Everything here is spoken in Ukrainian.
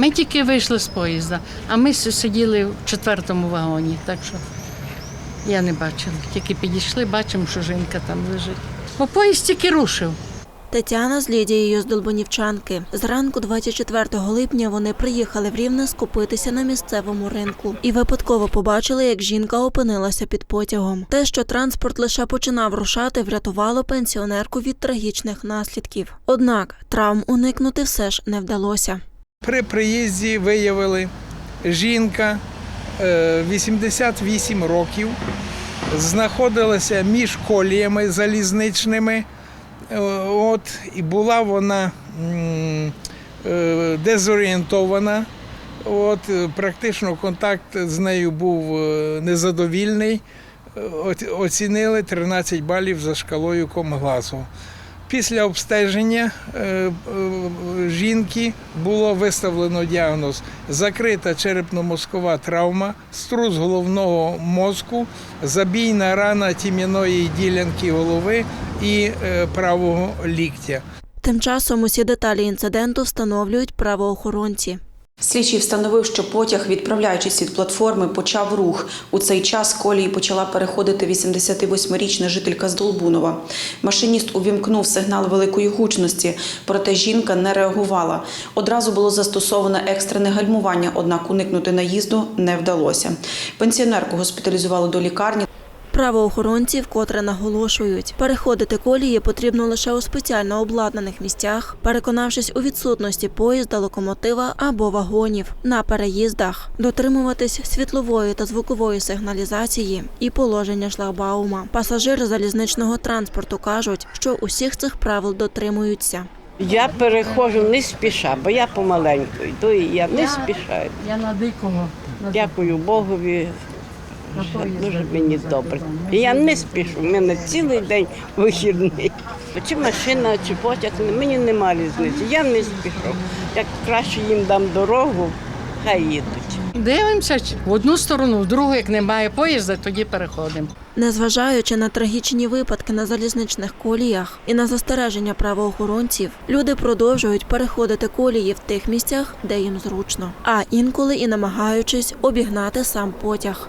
Ми тільки вийшли з поїзда, а ми сиділи в четвертому вагоні, так що я не бачила. Тільки підійшли, бачимо, що жінка там лежить. Бо поїзд тільки рушив. Тетяна з Лідією з Долбонівчанки. Зранку 24 липня вони приїхали в Рівне скупитися на місцевому ринку і випадково побачили, як жінка опинилася під потягом. Те, що транспорт лише починав рушати, врятувало пенсіонерку від трагічних наслідків. Однак травм уникнути все ж не вдалося. При приїзді виявили жінка е, 88 років, знаходилася між коліями залізничними. Е, От, і була вона е, дезорієнтована. От, е, практично контакт з нею був е, незадовільний. Е, Оцінили 13 балів за шкалою Комгласу. Після обстеження е, е, жінки було виставлено діагноз закрита черепно-мозкова травма, струс головного мозку, забійна рана тім'яної ділянки голови і е, правого ліктя. Тим часом усі деталі інциденту встановлюють правоохоронці. Слідчий встановив, що потяг, відправляючись від платформи, почав рух. У цей час колії почала переходити 88-річна жителька з Долбунова. Машиніст увімкнув сигнал великої гучності, проте жінка не реагувала. Одразу було застосоване екстрене гальмування, однак уникнути наїзду не вдалося. Пенсіонерку госпіталізували до лікарні. Правоохоронці вкотре наголошують, переходити колії потрібно лише у спеціально обладнаних місцях, переконавшись у відсутності поїзда, локомотива або вагонів на переїздах, дотримуватись світлової та звукової сигналізації і положення шлагбаума. Пасажири залізничного транспорту кажуть, що усіх цих правил дотримуються. Я переходжу не спіша, бо я помаленьку йду і я не спішаю. Я на дикого. Дякую Богові. Дуже мені добре. І я не спішу, в мене цілий день вихідний. Чи машина, чи потяг, мені нема різниці. Я не спішу. Як краще їм дам дорогу, хай їдуть. Дивимося в одну сторону, в другу, як немає поїзда, тоді переходимо. Незважаючи на трагічні випадки на залізничних коліях і на застереження правоохоронців, люди продовжують переходити колії в тих місцях, де їм зручно, а інколи і намагаючись обігнати сам потяг.